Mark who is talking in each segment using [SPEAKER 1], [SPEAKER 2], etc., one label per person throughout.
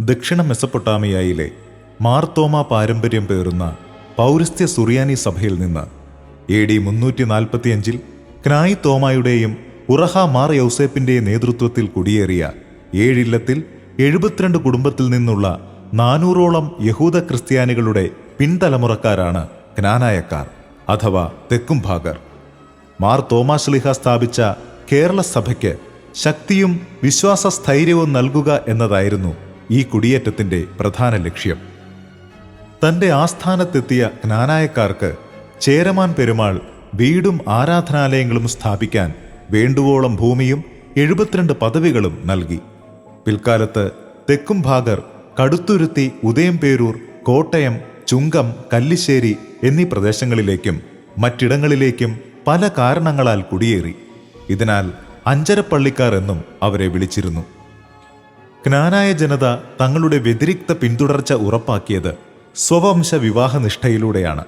[SPEAKER 1] ദക്ഷിണ മെസപ്പൊട്ടാമിയയിലെ മാർത്തോമ പാരമ്പര്യം പേറുന്ന പൗരസ്ത്യ സുറിയാനി സഭയിൽ നിന്ന് എ ഡി മുന്നൂറ്റി നാൽപ്പത്തിയഞ്ചിൽ ക്നായി തോമായുടെയും ഉറഹ മാർ യൗസേപ്പിന്റെയും നേതൃത്വത്തിൽ കുടിയേറിയ ഏഴില്ലത്തിൽ എഴുപത്തിരണ്ട് കുടുംബത്തിൽ നിന്നുള്ള നാനൂറോളം യഹൂദ ക്രിസ്ത്യാനികളുടെ പിൻതലമുറക്കാരാണ് ക്നാനായക്കാർ അഥവാ തെക്കുംഭാഗർ. മാർ തോമാശ്ലിഹ സ്ഥാപിച്ച കേരള സഭയ്ക്ക് ശക്തിയും വിശ്വാസ സ്ഥൈര്യവും നൽകുക എന്നതായിരുന്നു ഈ കുടിയേറ്റത്തിന്റെ പ്രധാന ലക്ഷ്യം. തന്റെ ആസ്ഥാനത്തെത്തിയ ജ്ഞാനായക്കാർക്ക് ചേരമാൻ പെരുമാൾ വീടും ആരാധനാലയങ്ങളും സ്ഥാപിക്കാൻ വേണ്ടുവോളം ഭൂമിയും എഴുപത്തിരണ്ട് പദവികളും നൽകി. പിൽക്കാലത്ത് തെക്കും ഭാഗർ കടുത്തുരുത്തി ഉദയംപേരൂർ കോട്ടയം ചുങ്കം കല്ലിശ്ശേരി എന്നീ പ്രദേശങ്ങളിലേക്കും മറ്റിടങ്ങളിലേക്കും പല കാരണങ്ങളാൽ കുടിയേറി. ഇതിനാൽ അഞ്ചരപ്പള്ളിക്കാർ എന്നും അവരെ വിളിച്ചിരുന്നു. ജ്ഞാനായ ജനത തങ്ങളുടെ വ്യതിരിക്ത പിന്തുടർച്ച ഉറപ്പാക്കിയത് സ്വവംശ വിവാഹനിഷ്ഠയിലൂടെയാണ്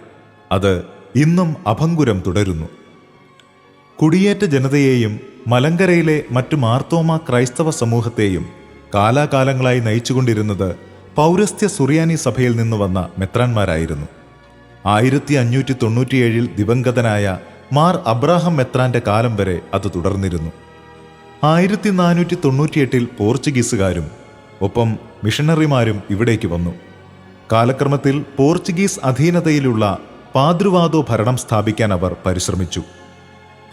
[SPEAKER 1] അത് ഇന്നും അഭംഗുരം തുടരുന്നു. കുടിയേറ്റ ജനതയെയും മലങ്കരയിലെ മറ്റു മാർത്തോമ ക്രൈസ്തവ സമൂഹത്തെയും കാലാകാലങ്ങളായി നയിച്ചുകൊണ്ടിരുന്നത് പൗരസ്ത്യ സുറിയാനി സഭയിൽ നിന്ന് വന്ന മെത്രാന്മാരായിരുന്നു. ആയിരത്തി അഞ്ഞൂറ്റി തൊണ്ണൂറ്റിയേഴിൽ ദിവംഗതനായ മാർ അബ്രാഹം മെത്രാന്റെ കാലം വരെ അത് തുടർന്നിരുന്നു. ആയിരത്തി നാനൂറ്റി തൊണ്ണൂറ്റിയെട്ടിൽ പോർച്ചുഗീസുകാരും ഒപ്പം മിഷണറിമാരും ഇവിടേക്ക് വന്നു. കാലക്രമത്തിൽ പോർച്ചുഗീസ് അധീനതയിലുള്ള പാതൃവാദോ ഭരണം സ്ഥാപിക്കാൻ അവർ പരിശ്രമിച്ചു.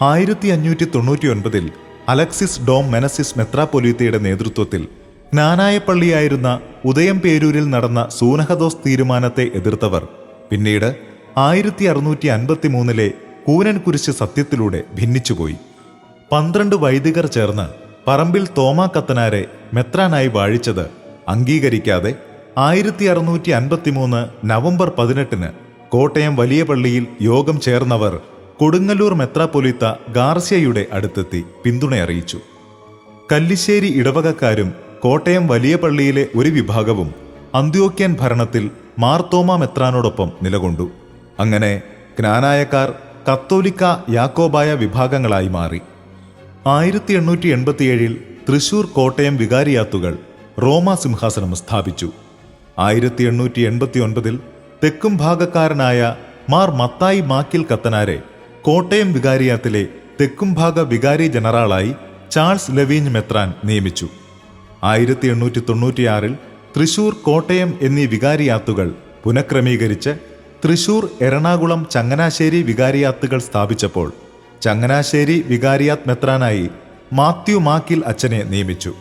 [SPEAKER 1] ആയിരത്തി അഞ്ഞൂറ്റി തൊണ്ണൂറ്റി ഒൻപതിൽ അലക്സിസ് ഡോം മെനസിസ് മെത്രാപൊലീത്തയുടെ നേതൃത്വത്തിൽ ജ്ഞാനായപ്പള്ളിയായിരുന്ന ഉദയം പേരൂരിൽ നടന്ന സൂനഹദോസ് തീരുമാനത്തെ എതിർത്തവർ പിന്നീട് ആയിരത്തി അറുന്നൂറ്റി അൻപത്തി മൂന്നിലെ കൂനൻ കുരിശ് സത്യത്തിലൂടെ ഭിന്നിച്ചുപോയി. പന്ത്രണ്ട് വൈദികർ ചേർന്ന് പറമ്പിൽ തോമാ കത്തനാരെ മെത്രാനായി വാഴിച്ചത് അംഗീകരിക്കാതെ ആയിരത്തി അറുന്നൂറ്റി അൻപത്തിമൂന്ന് നവംബർ പതിനെട്ടിന് കോട്ടയം വലിയ പള്ളിയിൽ യോഗം ചേർന്നവർ കൊടുങ്ങല്ലൂർ മെത്രാപ്പൊലിത്ത ഗാർസ്യയുടെ അടുത്തെത്തി പിന്തുണയറിയിച്ചു കല്ലിശ്ശേരി ഇടവകക്കാരും കോട്ടയം വലിയ പള്ളിയിലെ ഒരു വിഭാഗവും അന്ത്യോക്യൻ ഭരണത്തിൽ മാർത്തോമ മെത്രാനോടൊപ്പം നിലകൊണ്ടു. അങ്ങനെ ജ്ഞാനായക്കാർ കത്തോലിക്ക യാക്കോബായ വിഭാഗങ്ങളായി മാറി. ആയിരത്തി എണ്ണൂറ്റി എൺപത്തിയേഴിൽ തൃശൂർ കോട്ടയം വികാരിയാത്തുകൾ റോമാ സിംഹാസനം സ്ഥാപിച്ചു. ആയിരത്തി എണ്ണൂറ്റി എൺപത്തി ഒൻപതിൽ തെക്കും ഭാഗക്കാരനായ മാർ മത്തായി മാക്കിൽ കത്തനാരെ കോട്ടയം വികാരിയാത്തിലെ തെക്കും ഭാഗ വികാരി ജനറാളായി ചാൾസ് ലെവീഞ്ഞ് മെത്രാൻ നിയമിച്ചു. ആയിരത്തി എണ്ണൂറ്റി തൊണ്ണൂറ്റിയാറിൽ തൃശൂർ കോട്ടയം എന്നീ വികാരിയാത്തുകൾ പുനഃക്രമീകരിച്ച് തൃശൂർ എറണാകുളം ചങ്ങനാശ്ശേരി വികാരിയാത്തുകൾ സ്ഥാപിച്ചപ്പോൾ ചങ്ങനാശ്ശേരി വികാരിയാത് മെത്രാനായി മാത്യു മാക്കിൽ അച്ഛനെ നിയമിച്ചു.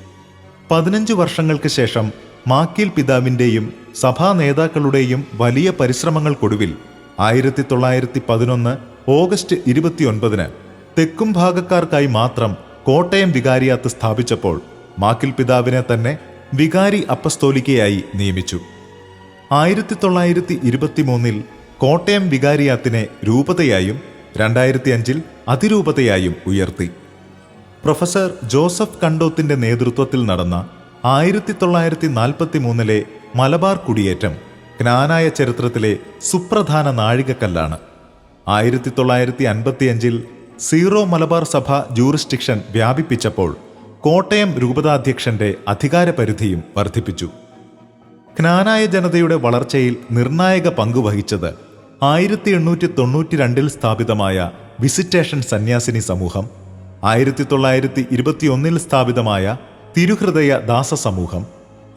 [SPEAKER 1] പതിനഞ്ച് വർഷങ്ങൾക്ക് ശേഷം മാക്കിൽ പിതാവിന്റെയും സഭാ നേതാക്കളുടെയും വലിയ പരിശ്രമങ്ങൾക്കൊടുവിൽ ആയിരത്തി തൊള്ളായിരത്തി പതിനൊന്ന് ഓഗസ്റ്റ് ഇരുപത്തിയൊൻപതിന് തെക്കും ഭാഗക്കാർക്കായി മാത്രം കോട്ടയം വികാരിയാത്ത് സ്ഥാപിച്ചപ്പോൾ മാക്കിൽ പിതാവിനെ തന്നെ വികാരി അപ്പസ്തോലിക്കയായി നിയമിച്ചു. ആയിരത്തി തൊള്ളായിരത്തി ഇരുപത്തിമൂന്നിൽ കോട്ടയം വികാരിയാത്തിനെ രൂപതയായും രണ്ടായിരത്തി അഞ്ചിൽ അതിരൂപതയായും ഉയർത്തി. പ്രൊഫസർ ജോസഫ് കണ്ടോത്തിന്റെ നേതൃത്വത്തിൽ നടന്ന ആയിരത്തി തൊള്ളായിരത്തി നാൽപ്പത്തി മൂന്നിലെ മലബാർ കുടിയേറ്റം ജ്ഞാനായ ചരിത്രത്തിലെ സുപ്രധാന നാഴികക്കല്ലാണ്. ആയിരത്തി തൊള്ളായിരത്തി അൻപത്തിയഞ്ചിൽ സീറോ മലബാർ സഭ ജൂറിസ്ഡിക്ഷൻ വ്യാപിപ്പിച്ചപ്പോൾ കോട്ടയം രൂപതാധ്യക്ഷന്റെ അധികാരപരിധിയും വർദ്ധിപ്പിച്ചു. ജ്ഞാനായ ജനതയുടെ വളർച്ചയിൽ നിർണായക പങ്ക് വഹിച്ചത് ആയിരത്തി എണ്ണൂറ്റി തൊണ്ണൂറ്റി രണ്ടിൽ സ്ഥാപിതമായ വിസിറ്റേഷൻ സന്യാസിനി സമൂഹം ആയിരത്തി തൊള്ളായിരത്തി ഇരുപത്തിയൊന്നിൽ സ്ഥാപിതമായ തിരുഹൃദയ ദാസ സമൂഹം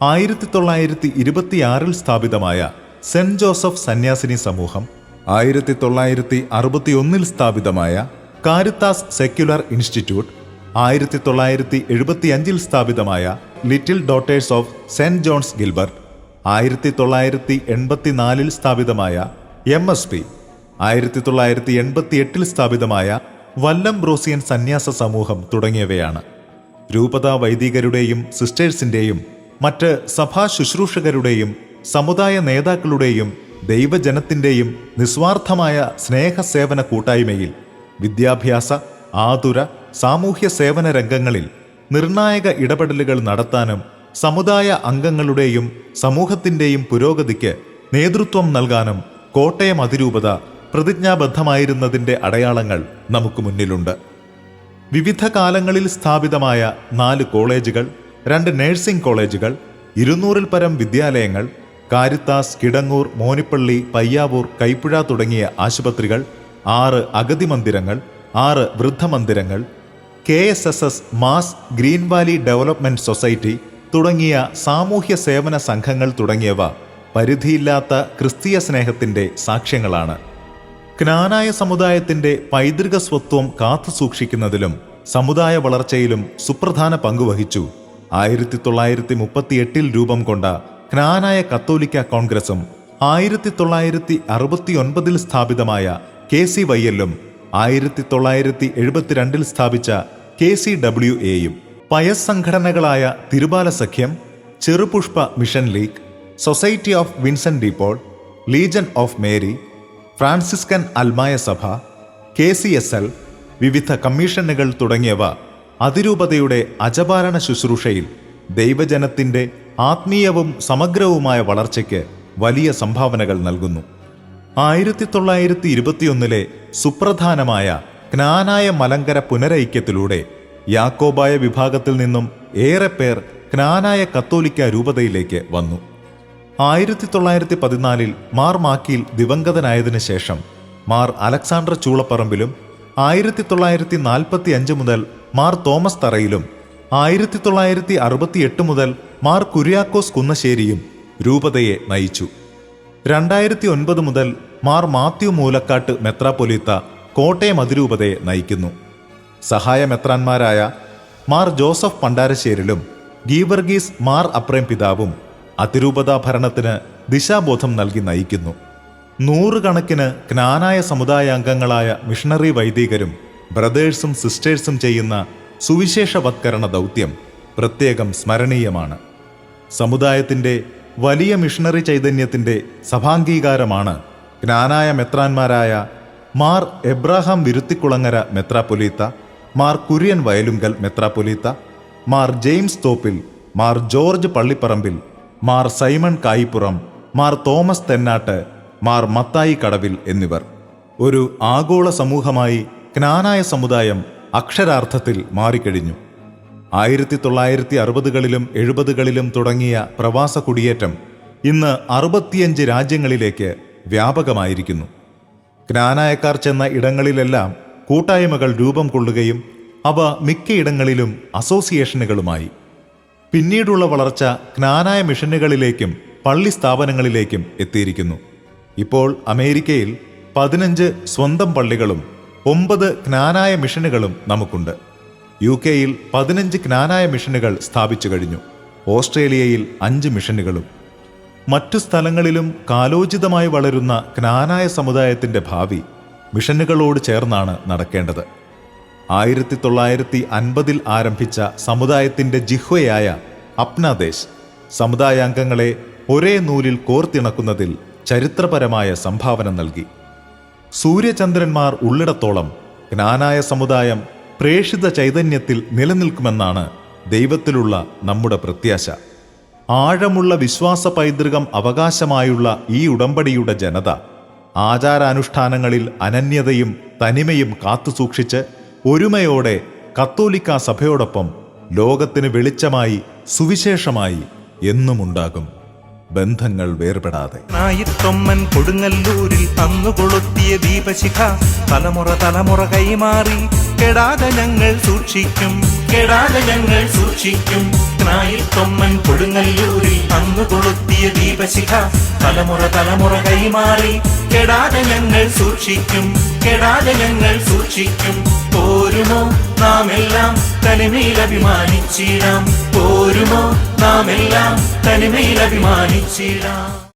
[SPEAKER 1] ആയിരത്തി തൊള്ളായിരത്തി ഇരുപത്തിയാറിൽ സ്ഥാപിതമായ സെന്റ് ജോസഫ് സന്യാസിനി സമൂഹം ആയിരത്തി തൊള്ളായിരത്തി അറുപത്തിയൊന്നിൽ സ്ഥാപിതമായ കാരിത്താസ് സെക്യുലർ ഇൻസ്റ്റിറ്റ്യൂട്ട് ആയിരത്തി തൊള്ളായിരത്തി എഴുപത്തിയഞ്ചിൽ സ്ഥാപിതമായ little daughters of saint John's Gilbert ആയിരത്തി തൊള്ളായിരത്തി എൺപത്തിനാലിൽ സ്ഥാപിതമായ എം എസ് പി ആയിരത്തി തൊള്ളായിരത്തി എൺപത്തി എട്ടിൽ സ്ഥാപിതമായ വല്ലം ബ്രോസിയൻ സന്യാസ സമൂഹം തുടങ്ങിയവയാണ്. രൂപതാ വൈദികരുടെയും സിസ്റ്റേഴ്സിന്റെയും മറ്റ് സഭാ ശുശ്രൂഷകരുടെയും സമുദായ നേതാക്കളുടെയും ദൈവജനത്തിന്റെയും നിസ്വാർത്ഥമായ സ്നേഹസേവന കൂട്ടായ്മയിൽ വിദ്യാഭ്യാസ ആതുര സാമൂഹ്യ സേവന രംഗങ്ങളിൽ നിർണായക ഇടപെടലുകൾ നടത്താനും സമുദായ അംഗങ്ങളുടെയും സമൂഹത്തിന്റെയും പുരോഗതിക്ക് നേതൃത്വം നൽകാനും കോട്ടയം അതിരൂപത പ്രതിജ്ഞാബദ്ധമായിരുന്നതിന്റെ അടയാളങ്ങൾ നമുക്ക് മുന്നിലുണ്ട്. വിവിധ കാലങ്ങളിൽ സ്ഥാപിതമായ നാല് കോളേജുകൾ രണ്ട് നഴ്സിംഗ് കോളേജുകൾ ഇരുന്നൂറിൽ പരം വിദ്യാലയങ്ങൾ കാരിത്താസ് കിടങ്ങൂർ മോനിപ്പള്ളി പയ്യാവൂർ കൈപ്പുഴ തുടങ്ങിയ ആശുപത്രികൾ ആറ് അഗതി മന്ദിരങ്ങൾ ആറ് വൃദ്ധമന്ദിരങ്ങൾ K S S S mass green valley development society തുടങ്ങിയ സാമൂഹ്യ സേവന സംഘങ്ങൾ തുടങ്ങിയവ പരിധിയില്ലാത്ത ക്രിസ്തീയ സ്നേഹത്തിന്റെ സാക്ഷ്യങ്ങളാണ്. ജ്ഞാനായ സമുദായത്തിന്റെ പൈതൃക സ്വത്വം കാത്തുസൂക്ഷിക്കുന്നതിലും സമുദായ വളർച്ചയിലും സുപ്രധാന പങ്കുവഹിച്ചു ആയിരത്തി തൊള്ളായിരത്തി മുപ്പത്തിയെട്ടിൽ രൂപം കൊണ്ട ജ്ഞാനായ കത്തോലിക്ക കോൺഗ്രസും ആയിരത്തി തൊള്ളായിരത്തി അറുപത്തിയൊൻപതിൽ സ്ഥാപിതമായ കെ സി വൈ എല്ലും ആയിരത്തി തൊള്ളായിരത്തി എഴുപത്തിരണ്ടിൽ സ്ഥാപിച്ച കെ സി ഡബ്ല്യു എയും. പയസ് സംഘടനകളായ തിരുബാല സഖ്യം Cherupushpa mission league society of Vincent de Paul legion of Mary Franciscan അൽമായ സഭ കെ സി എസ് എൽ വിവിധ കമ്മീഷനുകൾ തുടങ്ങിയവ അതിരൂപതയുടെ അജപാലന ശുശ്രൂഷയിൽ ദൈവജനത്തിന്റെ ആത്മീയവും സമഗ്രവുമായ വളർച്ചയ്ക്ക് വലിയ സംഭാവനകൾ നൽകുന്നു. ആയിരത്തി തൊള്ളായിരത്തി ഇരുപത്തിയൊന്നിലെ സുപ്രധാനമായ ജ്ഞാനായ മലങ്കര പുനരൈക്യത്തിലൂടെ യാക്കോബായ വിഭാഗത്തിൽ നിന്നും ഏറെ പേർ ജ്ഞാനായ കത്തോലിക്ക രൂപതയിലേക്ക് വന്നു. ആയിരത്തി തൊള്ളായിരത്തി പതിനാലിൽ മാർ മാക്കിയിൽ ദിവംഗതനായതിനു ശേഷം മാർ അലക്സാണ്ടർ ചൂളപ്പറമ്പിലും ആയിരത്തി തൊള്ളായിരത്തി നാൽപ്പത്തി അഞ്ച് മുതൽ മാർ തോമസ് തറയിലും ആയിരത്തി തൊള്ളായിരത്തി അറുപത്തിയെട്ട് മുതൽ മാർ കുര്യാക്കോസ് കുന്നശ്ശേരിയും രൂപതയെ നയിച്ചു. രണ്ടായിരത്തി ഒൻപത് മുതൽ മാർ മാത്യു മൂലക്കാട്ട് മെത്രാപ്പൊലീത്ത കോട്ടയം അതിരൂപതയെ നയിക്കുന്നു. സഹായ മെത്രാന്മാരായ മാർ ജോസഫ് പണ്ടാരശ്ശേരിലും ഗീവർഗീസ് മാർ അപ്രേം പിതാവും അതിരൂപതാ ഭരണത്തിന് ദിശാബോധം നൽകി നയിക്കുന്നു. നൂറുകണക്കിന് ജ്ഞാനായ സമുദായാംഗങ്ങളായ മിഷണറി വൈദികരും ബ്രദേഴ്സും സിസ്റ്റേഴ്സും ചെയ്യുന്ന സുവിശേഷവത്കരണ ദൗത്യം പ്രത്യേകം സ്മരണീയമാണ്. സമുദായത്തിന്റെ വലിയ മിഷണറി ചൈതന്യത്തിന്റെ സഭാംഗീകാരമാണ് ജ്ഞാനായ മെത്രാന്മാരായ മാർ എബ്രാഹാം വിരുത്തിക്കുളങ്ങര മെത്രാപ്പൊലീത്ത Mar Kurian Vayalunkal മെത്രാപ്പൊലീത്ത Mar James Thoppil Mar George Pallipparambil Mar Simon Kayipuram Mar Thomas Thennatt Mar Mathai Kadavil എന്നിവർ. ഒരു ആഗോള സമൂഹമായി ജ്ഞാനായ സമുദായം അക്ഷരാർത്ഥത്തിൽ മാറിക്കഴിഞ്ഞു. ആയിരത്തി തൊള്ളായിരത്തി അറുപതുകളിലും എഴുപതുകളിലും തുടങ്ങിയ പ്രവാസ കുടിയേറ്റം ഇന്ന് അറുപത്തിയഞ്ച് രാജ്യങ്ങളിലേക്ക് വ്യാപകമായിരിക്കുന്നു. ജ്ഞാനായക്കാർ ചെന്ന ഇടങ്ങളിലെല്ലാം കൂട്ടായ്മകൾ രൂപം കൊള്ളുകയും അവ മിക്കയിടങ്ങളിലും അസോസിയേഷനുകളുമായി. പിന്നീടുള്ള വളർച്ച ജ്ഞാനായ മിഷനുകളിലേക്കും പള്ളി സ്ഥാപനങ്ങളിലേക്കും എത്തിയിരിക്കുന്നു. ഇപ്പോൾ അമേരിക്കയിൽ പതിനഞ്ച് സ്വന്തം പള്ളികളും ഒമ്പത് ജ്ഞാനായ മിഷനുകളും നമുക്കുണ്ട്. യു കെയിൽ പതിനഞ്ച് ജ്ഞാനായ മിഷനുകൾ സ്ഥാപിച്ചു കഴിഞ്ഞു. ഓസ്ട്രേലിയയിൽ അഞ്ച് മിഷനുകളും. മറ്റു സ്ഥലങ്ങളിലും കാലോചിതമായി വളരുന്ന ജ്ഞാനായ സമുദായത്തിന്റെ ഭാവി മിഷനുകളോട് ചേർന്നാണ് നടക്കേണ്ടത്. ആയിരത്തി തൊള്ളായിരത്തി അൻപതിൽ ആരംഭിച്ച സമുദായത്തിന്റെ ജിഹ്വയായ അപ്നാദേശ് സമുദായാംഗങ്ങളെ ഒരേ നൂലിൽ കോർത്തിണക്കുന്നതിൽ ചരിത്രപരമായ സംഭാവന നൽകി. സൂര്യചന്ദ്രന്മാർ ഉള്ളിടത്തോളം ജ്ഞാനായ സമുദായം പ്രേഷിത ചൈതന്യത്തിൽ നിലനിൽക്കുമെന്നാണ് ദൈവത്തിലുള്ള നമ്മുടെ പ്രത്യാശ. ആഴമുള്ള വിശ്വാസ പൈതൃകം അവകാശമായുള്ള ഈ ഉടമ്പടിയുടെ ജനത ആചാരാനുഷ്ഠാനങ്ങളിൽ അനന്യതയും തനിമയും കാത്തുസൂക്ഷിച്ച് ഒരുമയോടെ കത്തോലിക്ക സഭയോടൊപ്പം ലോകത്തിന് വെളിച്ചമായി സുവിശേഷമായി എന്നുമുണ്ടാകും. ബന്ധങ്ങൾ വേർപെടാതെ.
[SPEAKER 2] നായിത്തൊമ്മൻ കൊടുങ്ങല്ലൂരിൽ അന്നു കൊളുത്തിയ ദീപശിഖ തലമുറ തലമുറ കൈമാറി കെടാതെ ഞങ്ങൾ സൂക്ഷിക്കും കെടാതെ ഞങ്ങൾ സൂക്ഷിക്കും. നായിത്തൊമ്മൻ കൊടുങ്ങല്ലൂരിൽ അന്നു കൊളുത്തിയ ദീപശിഖ തലമുറ തലമുറ കൈമാറി കെടാതെ ഞങ്ങൾ സൂക്ഷിക്കും കെടാതെ ഞങ്ങൾ സൂക്ഷിക്കും. പോരുമോ? നാം എല്ലാം തനിമയിൽ അഭിമാനിച്ചിടാം. പോരുമോ? നാം എല്ലാം തനിമയിൽ അഭിമാനിച്ചിടാം.